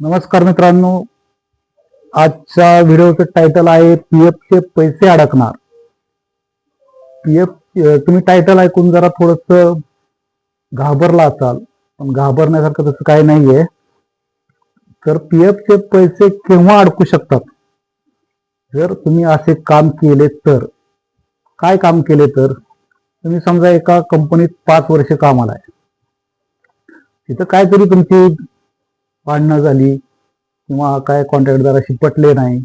नमस्कार मित्रांनो. आजच्या व्हिडिओचं टायटल आहे पीएफ चे पैसे अडकणार. पीएफ तुम्ही टायटल ऐकून जरा थोडस घाबरला असाल. पण घाबरण्यासारखं तसं काही नाहीये. तर पीएफ चे पैसे केव्हा अडकू शकतात? जर तुम्ही असे काम केले तर. काय काम केले तर? तुम्ही समजा एका कंपनीत पाच वर्ष कामाला आहे. तिथं काहीतरी तुमची भांडणं झाली किंवा काय कॉन्ट्रॅक्टदाराशी पटले नाही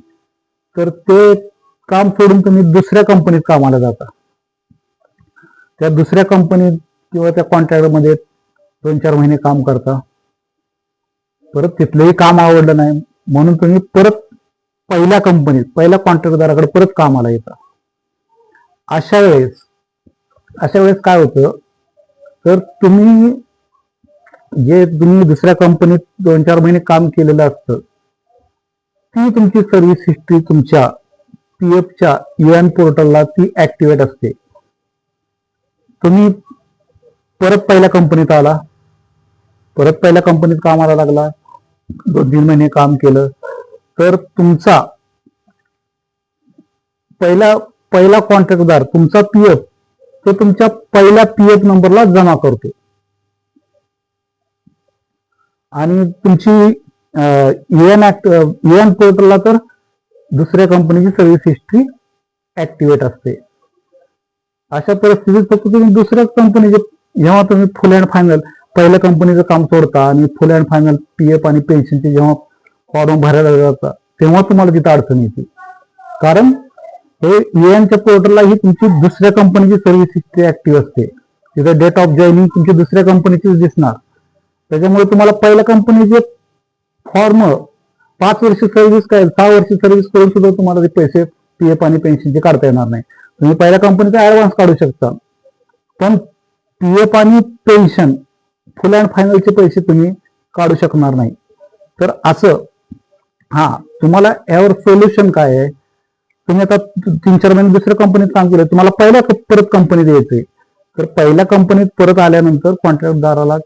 तर ते काम सोडून तुम्ही दुसऱ्या कंपनीत कामाला जाता. त्या दुसऱ्या कंपनीत किंवा त्या कॉन्ट्रॅक्टमध्ये दोन चार महिने काम करता. परत तिथलंही काम आवडलं नाही म्हणून तुम्ही परत पहिल्या कंपनीत पहिल्या कॉन्ट्रॅक्टदाराकडे परत कामाला येता. अशा वेळेस अशा वेळेस काय होतं तर तुम्ही जे तुम्ही दुसऱ्या कंपनीत दोन चार महिने काम केलेलं असतं. ती तुमची सर्व्हिस हिस्ट्री तुमच्या पी एफच्या युएन पोर्टलला ती ऍक्टिव्हेट असते. तुम्ही परत पहिल्या कंपनीत आला. परत पहिल्या कंपनीत कामाला लागला. दोन तीन महिने काम केलं. तर तुमचा पहिला पहिला कॉन्ट्रॅक्टदार तुमचा पी एफ तो तुमच्या पहिल्या पी एफ नंबरला जमा करतो. आणि तुमची युएन ऍक्ट युएन पोर्टलला तर दुसऱ्या कंपनीची सर्व्हिस हिस्ट्री ऍक्टिव्हेट असते. अशा परिस्थितीत फक्त तुम्ही दुसऱ्या कंपनीचे जेव्हा तुम्ही फुल अँड फायनल पहिल्या कंपनीचं काम सोडता आणि full and final P F आणि पेन्शनचे जेव्हा फॉर्म भरायला जाता तेव्हा तुम्हाला तिथं अडचण येते. कारण हे युएनच्या पोर्टलला ही तुमची दुसऱ्या कंपनीची सर्व्हिस हिस्ट्री ऍक्टिव्ह असते. तिथं डेट ऑफ जॉईनिंग तुमची दुसऱ्या कंपनीचीच दिसणार. त्याच्यामुळे तुम्हाला पहिल्या कंपनीचे फॉर्म पाच वर्ष सर्व्हिस काय सहा वर्ष सर्व्हिस करून सुद्धा तुम्हाला ते पैसे पी एफ आणि पेन्शनचे काढता येणार नाही. तुम्ही पहिल्या कंपनीचा ऍडव्हान्स काढू शकता. पण पी एफ आणि पेन्शन फुल अँड फायनलचे पैसे तुम्ही काढू शकणार नाही. तर असं हा तुम्हाला यावर सोल्युशन काय आहे? तुम्ही आता तीन चार महिने दुसऱ्या कंपनीत काम केलं तुम्हाला पहिल्या परत कंपनीत यायचंय तर पहिल्या कंपनीत परत आल्यानंतर कॉन्ट्रॅक्टदाराला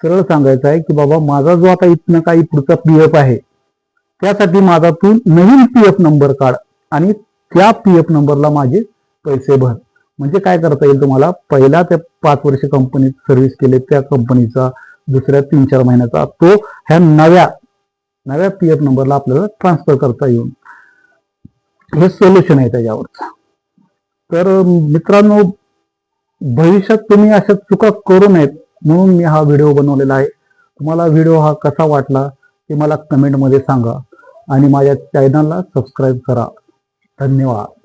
सरळ सांगायचं आहे की बाबा माझा जो आता इथनं काही पुढचा पी एफ आहे त्यासाठी माझा तू नवीन पी एफ नंबर काढ आणि त्या पी एफ नंबरला माझे पैसे भर. म्हणजे काय करता येईल तुम्हाला? पहिला त्या पाच वर्ष कंपनीत सर्व्हिस केले त्या कंपनीचा दुसऱ्या तीन चार महिन्याचा तो ह्या नव्या नव्या पी एफ नंबरला आपल्याला ट्रान्सफर करता येईल हे सोल्युशन आहे त्याच्यावरचं. तर मित्रांनो भविष्यात तुम्ही अशा चुका करू नयेत. म्हणून मी हा व्हिडिओ बनवलेला आहे. तुम्हाला व्हिडिओ हा कसा वाटला ते मला कमेंटमध्ये सांगा. आणि माझ्या चॅनलला सबस्क्राईब करा. धन्यवाद.